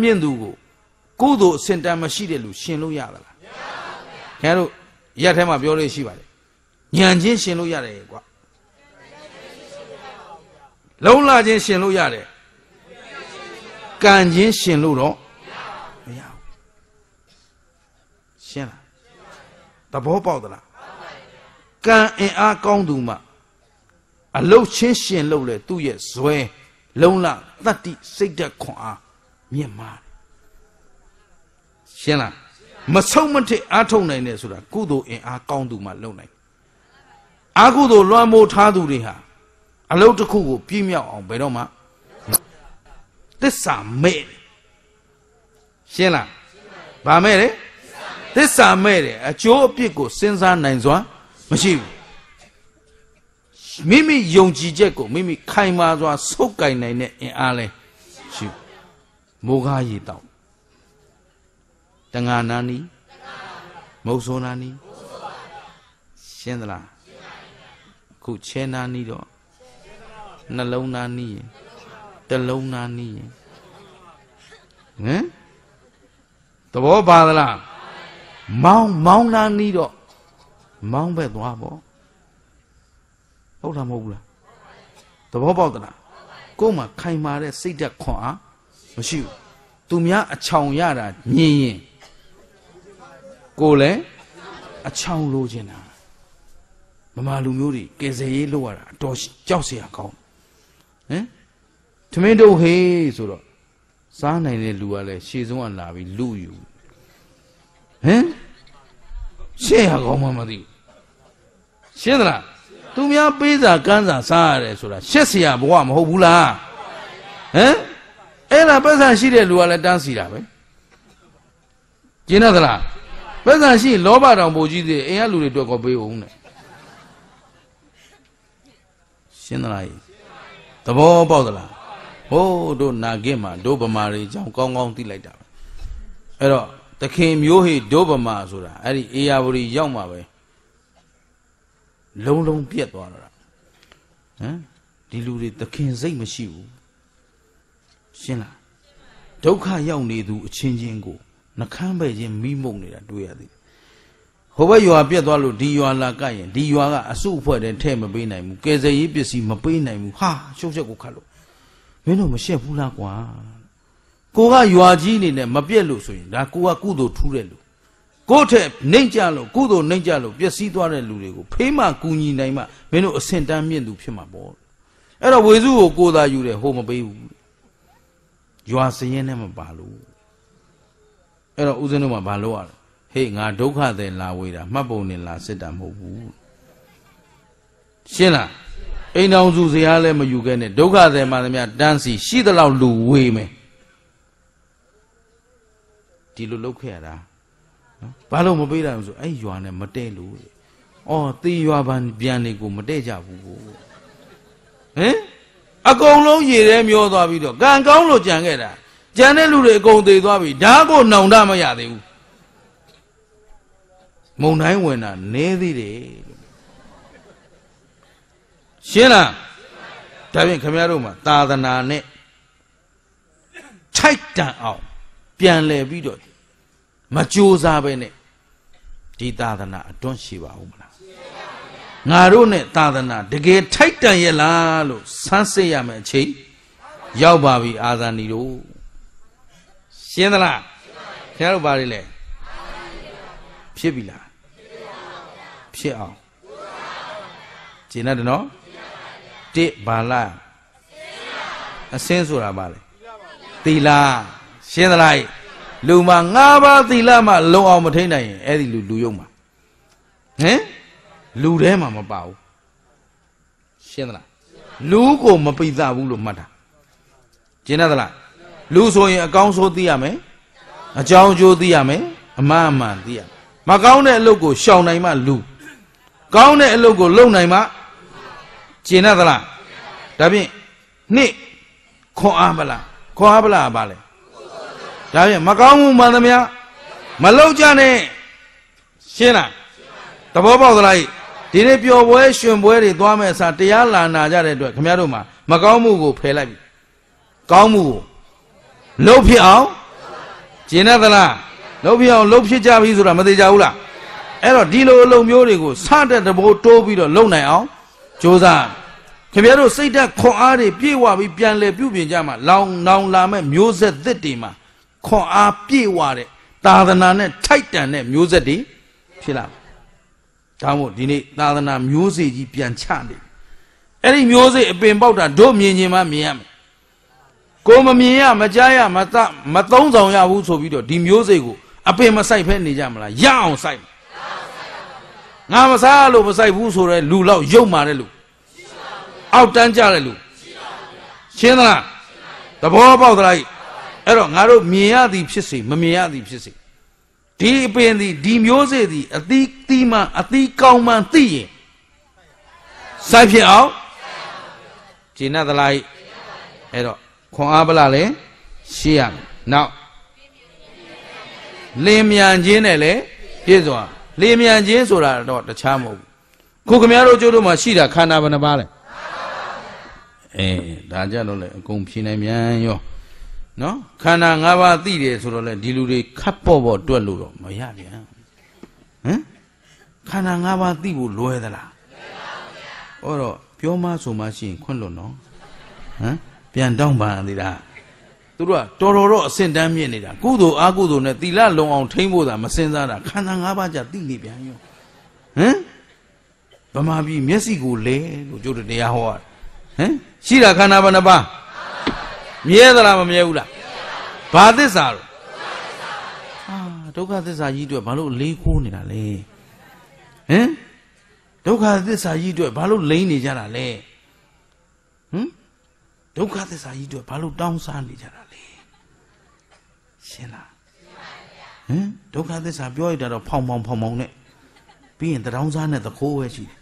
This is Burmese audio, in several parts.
မြင့်သူကိုကုသိုလ်အစင်တန်မရှိတဲ့လူရှင်လို့ရသလားမရပါဘူးခင်ဗျားတို့ရက်ထဲမှာပြောလို့ရှိပါတယ်ညံချင်းရှင်လို့ရတယ်ကွာလုံးလာချင်းရှင်လို့ရတယ်ကံချင်းရှင်လို့တော့မရဘူးရှင်းလားသဘောပေါက်သလားကံအင်အားကောင်းသူမှအလုတ်ချင်းရှင်လို့လေသူ့ရဲ့ဇွဲလုံးလတတ္တိစိတ်ဓာတ်ခွန်အား မြင့်မားတယ်ရှင်းလားမဆုံးမထစ်အားထုတ်နိုင်တယ်ဆိုတာကုသိုလ်အင်အားကောင်းသူမှလုံနိုင်အာကုသိုလ်လွှမ်းမိုးထားသူတွေဟာအလုတ်တစ်ခုကိုပြည့်မြောက်အောင်ဘယ်တော့မှသစ္စာမဲ့တယ်ရှင်းလားဗာမဲ့တယ်သစ္စာမဲ့တယ်အကျိုးအပြစ်ကိုစဉ်းစားနိုင်စွာမရှိဘူးမိမိယုံကြည်ချက်ကိုမိမိခိုင်မာစွာဆုပ်ကင်နိုင်တဲ့အင်အားလဲရှိဘူး မိုးကားရေတောက်တငါနာနီမုတ်ဆိုးနာနီရှင်းသလားခုချဲနာနီတော့နှလုံးနာနီရင်တစ်လုံးနာနီရင်ဟမ်သဘောပါသလားမောင်းမောင်းနာနီတော့မောင်းပဲသွားပေါ့ဟုတ်လားမဟုတ်ဘူးလားသဘောပေါက်သလားကိုယ်မှာခိုင်မာတဲ့စိတ်ဓာတ်ခွန်အားမရှိဘူး သူများအချောင်ရတာညင်ရင်ကိုယ်လည်းအချောင်လိုချင်တာမမလူမျိုးတွေကယ်ဆယ်ရေးလုပ်ရတာအတော်ကြောက်เสียကောင်းဟမ်သမင်းတို့ဟေးဆိုတော့စားနိုင်တဲ့လူကလည်းရှေ့ဆုံးကလာပြီးလူယူဟမ်ရှေ့ရကောင်းမှမသိဘူးရှင်းသလားသူများပေးစာကမ်းစာစားရတယ်ဆိုတာရှက်เสียဘဝမဟုတ်ဘူးလားဟမ် အဲ့ဒါပတ်စံရှိတဲ့လူကလည်းတန်းစီတာပဲကျင်းသလားပတ်စံရှိလောဘတောင်ပိုကြီးသေးအိမ်ကလူတွေအတွက်ကောပေးအောင်နဲ့ရှင်းသလားသဘောပေါက်သလားဟိုးတို့နာဂစ်မှာတို့ဗမာတွေအကြောင်းကောင်းကောင်းသိလိုက်တာပဲအဲ့တော့တခင်မျိုးဟိတို့ဗမာဆိုတာအဲ့ဒီအေယာဝတီရောက်မှာပဲလုံးလုံးပြက်သွားတော့ဟမ်ဒီလူတွေသခင်စိတ်မရှိဘူး ရှင်းလားဒုက္ခရောက်နေသူအချင်းချင်းကိုနှကမ်းပဲ့ချင်းမိမုံနေတာတွေ့ရသည်ဟိုဘက်ရွာပြက်သွားလို့ဒီရွာလာကရင်ဒီရွာကအစုအဖွဲ့တည်းထဲ့မပေးနိုင်ဘူးကယ်ဆယ်ရေးပစ္စည်းမပေးနိုင်ဘူးဟာရှုပ်ချက်ကိုခတ်လို့မင်းတို့မရှက်ဘူးလားကွာကိုကရွာကြီးနေနဲ့မပြက်လို့ဆိုရင်ဒါကိုကကုသိုလ်ထူးတဲ့လူကိုယ့်ထက်နှိမ့်ကြလို့ကုသိုလ်နှိမ့်ကြလို့ပျက်စီးသွားတဲ့လူတွေကိုဖေးမှကူညီနိုင်မှမင်းတို့အဆင့်တန်းမြင့်သူဖြစ်မှာပေါ့အဲ့တော့ဝေစုကိုကိုသာယူတယ်ဟိုမပေးဘူး ရွာစရင်နဲ့မပါလို့အဲ့တော့ဦးဇင်းတို့ကဘာလုပ်ရလဲဟေးငါဒုက္ခသည်လာဝေးတာမှတ်ပုံနဲ့လာစစ်တာမဟုတ်ဘူးရှင်းလားအိမ်တော်စုစရာလည်းမယူခဲ့နဲ့ဒုက္ခသည်မှသမျှတန်းစီရှိသလောက်လူဝေးမယ်ဒီလိုလုပ်ခဲ့ရတာနော်ဘာလို့မပေးတာလဲဆိုအဲ့ရွာနဲ့မတဲ့လို့တဲ့အော်သေရွာပန်ပြန်နေကိုမတဲ့ကြဘူးကိုဟင် အကုန်လုံးရေထဲမျောသွားပြီးတော့ကံကောင်းလို့ကြံခဲ့တာကြံတဲ့လူတွေအကုန်သေသွားပြီဒါကိုနှောင်တမရသေးဘူးမုံတိုင်းဝင်တာနဲသေးတယ်ရှင်းလားဒါဖြင့်ခင်ဗျားတို့မှာသာသနာနဲ့ထိုက်တန်အောင်ပြန်လဲပြီးတော့မကြိုးစားပဲနဲ့ဒီသာသနာအတွန်းရှိပါဦးမလား ငါတို့နဲ့သာသနာတကယ်ထိုက်တန်ရဲ့လားလို့ဆန်းစစ်ရမယ်အချိန်ရောက်ပါပြီအာဇာနည်တို့ရှင်းသလားခင်ဗျားတို့ဘာတွေလဲဖြစ်ပြီလားဖြစ်အောင်ကျင်တယ်နော်တစ်ဘာလားအစင်းဆိုတာဘာလဲသီလရှင်းသလားလူမှာ၅ပါးသီလမှလုံအောင်မထိန်နိုင်ရင်အဲ့ဒီလူလူယုံမှာဟင် လူထဲမှာမပါဘူးရှင်းသလားလူကိုမပိသဘူးလို့မှတ်တာကျင်းသလားလူဆိုရင်အကောင်းဆိုးသိရမယ်အကြောင်းကျိုးသိရမယ်အမှန်အမှန်သိရမကောင်းတဲ့အလုပ်ကိုရှောင်နိုင်မှလူကောင်းတဲ့အလုပ်ကိုလုပ်နိုင်မှကျင်ရသလားဒါဖြင့်နှစ်ခွန်အားမလားခွန်အားပလားပါလေဒါဖြင့်မကောင်းမှုမှန်သမျှမလောက်ကြနဲ့ရှင်းလားသဘောပေါက်သလား ဒီနေ့ပျော်ပွဲရှင်ပွဲတွေသွားမဲ့အစားတရားလာနာကြတဲ့အတွက်ခင်ဗျားတို့မှာမကောင်းမှုကိုဖယ်လိုက်ပြီကောင်းမှုကိုလှုပ်ဖြစ်အောင်ကျင်တတ်သလားလှုပ်ပြအောင်လှုပ်ဖြစ်ကြပြီဆိုတာမသေးကြဘူးလားအဲ့တော့ဒီလိုအလုံးမျိုးတွေကိုစတဲ့တဘောတိုးပြီးတော့လုံနိုင်အောင်ကြိုးစားခင်ဗျားတို့စိတ်ဓာတ်ခွန်အားတွေပြည့်ဝပြီးပြန်လဲပြုပြင်ကြမှာလောင်နောင်လာမဲ့မျိုးဆက်သစ်တွေမှာခွန်အားပြည့်ဝတဲ့သာသနာနဲ့ထိုက်တန်တဲ့မျိုးဆက်တွေဖြစ်လာ ဒါမို့ဒီနေ့သာသနာမျိုးစေ့ကြီးပြန်ချနေအဲ့ဒီမျိုးစေ့အပင်ပေါက်တာတို့မြင်ချင်းမှမြင်ရမယ်ကိုမမြင်ရမကြားရမသမသုံးဆောင်ရဘူးဆိုပြီးတော့ဒီမျိုးစေ့ကိုအပင်မဆိုင်ဖဲနေကြမလားရအောင်ဆိုင်ငါမစားလို့မဆိုင်ဘူးဆိုတော့လူလောက်ရုပ်မာတဲ့လူအောက်တန်းကြတဲ့လူရှင်းသလားသဘောပေါက်သလားအဲ့တော့ငါတို့မြင်ရသည်ဖြစ်စေမမြင်ရသည်ဖြစ်စေ ဒီအပင်သည်ဒီမျိုးစေ့သည်အသီးသီးမှအသီးကောင်းမှသိရင်စိုက်ဖြစ်အောင်ကျင့်သလားအဲ့တော့ခွန်အားပလားလဲရှေ့ရမယ်နောက်လင်းမြန်ခြင်းနဲ့လည်းပြည့်စုံလင်းမြန်ခြင်းဆိုတာတော့တခြားမဟုတ်ဘူးခုခမရတို့ကျိုးတို့မှာရှိတာခန္ဓာဘယ်နှပါလဲအေးဒါကြတော့လေအကုန်ဖြေနိုင်မြန်ရော နော်ခန္ဓာ၅ပါးသိတယ်ဆိုတော့လေဒီလူတွေခတ်ပေါ့ပေါ့တွက်လို့တော့မရပြန်ဟမ်ခန္ဓာ၅ပါးသိဖို့လွယ်သလားလွယ်ပါဘူးဗျာဟောတော့ပြောမဆိုမှရှိရင်ခွန့်လို့နော်ဟမ်ပြန်တောင်းပန်သေးတာသူတို့ကတော်တော်တော့အစင်တန်းမြင့်နေတာကုသိုလ်အကုသိုလ်နဲ့သီလလုံအောင်ထိမ့်ဖို့သာမစင်စားတာခန္ဓာ၅ပါးကြသိနေပြန်ရောဟမ်ဗမာပြည်မျက်စိကိုလဲလို့ကျုပ်တို့တရားဟောဟမ်ရှိတာခန္ဓာဘယ်နှပါး မြဲသလားမမြဲဘူးလားဘာသစ္စာလို့အာဒုက္ခသစ္စာကြီးအတွက်ဘာလို့လေးခိုးနေတာလဲဟမ်ဒုက္ခသစ္စာကြီးအတွက်ဘာလို့လိမ့်နေကြတာလဲဟမ်ဒုက္ခသစ္စာကြီးအတွက်ဘာလို့တောင်းစားနေကြတာလဲရှင်းလားဟမ်ဒုက္ခသစ္စာပြောရတာတော့ဖောင်ဖောင်ဖောင်ဖောင်နဲ့ပြီးရင်တောင်းစားနဲ့သခိုးပဲရှိတယ်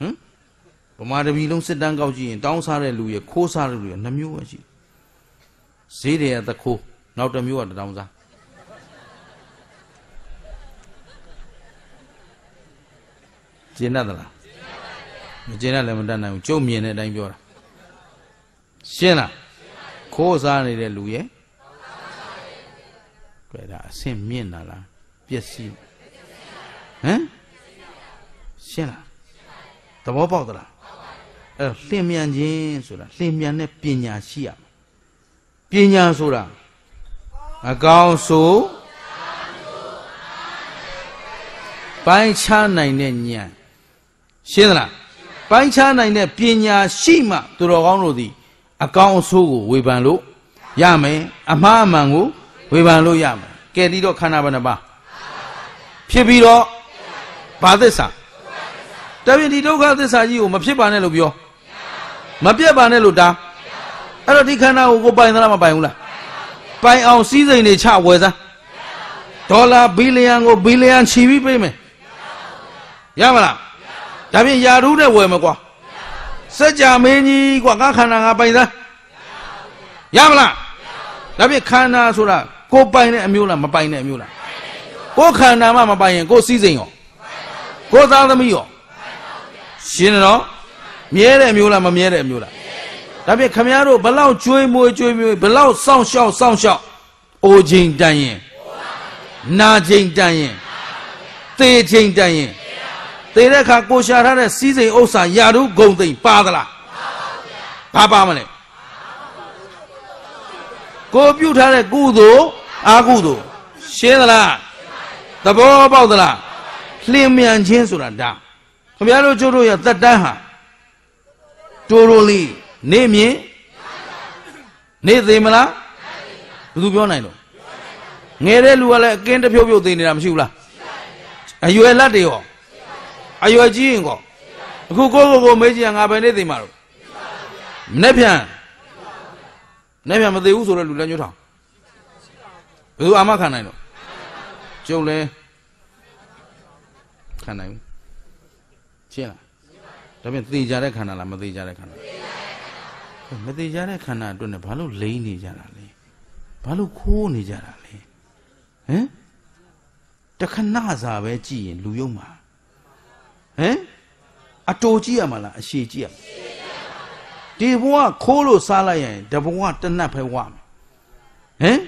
ဟမ် ဗမာတပီလုံးစစ်တမ်းကောက်ကြည့်ရင်တောင်းစားတဲ့လူရခိုးစားတဲ့လူရနှမျိုးပဲရှိတယ်ဈေးတွေကသခိုးနောက်တစ်မျိုးကတောင်းစားကျင်းတတ်သလားမကျင်းတတ်လည်းမတတ်နိုင်ဘူးကျုပ်မြင်တဲ့အတိုင်းပြောတာရှင်းလားခိုးစားနေတဲ့လူရဲ့တွေ့တာအဆင့်မြင့်တာလားပျက်စီးဟမ်ရှင်းလားသဘောပေါက်သလား အဲ့လျင်မြန်ခြင်းဆိုတာလျင်မြန်တဲ့ပညာရှိရပညာဆိုတာအကောင်းဆိုပိုင်းခြားနိုင်တဲ့ဉာဏ်ရှင်းသလားပိုင်းခြားနိုင်တဲ့ပညာရှိမှသူတော်ကောင်းတို့သည်အကောင်းအဆိုးကိုဝေဖန်လို့ရမယ်အမှားအမှန်ကိုဝေဖန်လို့ရမယ်ကဲဒီတော့ခန္ဓာဘယ်နှပါဖြစ်ပြီးတော့ဘာသစ္စာတပြည့်ဒီဒုက္ခသစ္စာကြီးကိုမဖြစ်ပါနဲ့လို့ပြော မပြတ်ပါနဲ့လို့တာအဲ့တော့ဒီခန္ဓာကိုကိုပိုင်သလားမပိုင်ဘူးလားပိုင်အောင်စည်းစိမ်တွေချဝယ်စမ်းဒေါ်လာဘီလီယံကိုဘီလီယံချီပြီးပေးမယ်ရမလားဒါဖြင့်ယာရုနဲ့ဝယ်မကွာစัจ जा မင်းကြီးကွာငါခန္ဓာငါပိုင်သားရမလားဒါဖြင့်ခန္ဓာဆိုတာကိုပိုင်တဲ့အမျိုးလားမပိုင်တဲ့အမျိုးလားကိုခန္ဓာမှမပိုင်ရင်ကိုစည်းစိမ်ရောကိုသားသမီးရောရှင်းတော့ မြဲတဲ့အမျိုးလားမမြဲတဲ့အမျိုးလားဒါဖြင့်ခမည်းတော်ဘလောက်ကျွေးမွေးကျွေးမွေးဘလောက်စောင့်ရှောက်စောင့်ရှောက်အိုချိန်တန်ရင်နာချိန်တန်ရင်သေချိန်တန်ရင်သေတဲ့အခါကိုရှာထားတဲ့စီးစိမ်ဥစ္စာယာရုဂုံသိမ့်ပါသလားဘာပါမလဲကိုပြုတ်ထားတဲ့ကုသိုလ်အာကုသိုလ်ရှင်းသလားသဘောပေါက်သလားလျင်မြန်ခြင်းဆိုတာဒါခင်ဗျားတို့ကျိုးတို့ရဲ့သက်တမ်းဟာ တိုးတိုးလေးနေမြင်နေသေးမလားဘယ်သူပြောနိုင်လို့ငယ်တဲ့လူကလည်းအကင်းတဖြုတ်ဖြုတ်သေးနေတာမရှိဘူးလားအရွယ်လက်တွေရောအရွယ်ကြီးရင်ကောအခုကိုကိုကိုမေးကြည့်ငါပဲနေသိမှာတော့မနေ့ပြန်မနေ့ပြန်မသေးဘူးဆိုတော့လူလည်းညှို့ထောင်ဘယ်သူအာမခံနိုင်တော့ကျုပ်လဲခံနိုင်ဘူးရှင်းလား ဒါပြန်သေကြတဲ့ခန္ဓာလားမသေကြတဲ့ခန္ဓာမသေကြတဲ့ခန္ဓာအတွက်နဲ့ဘာလို့လိမ့်နေကြတာလဲဘာလို့ခိုးနေကြတာလဲဟမ်တခဏစာပဲကြည်ရင်လူယုံမှာဟမ်အတူကြည့်ရမှာလားအရှိကြည့်ရမှာဒီဘဝခိုးလို့စားလိုက်ရင်တဘဝတနတ်ပဲဝမယ်ဟမ်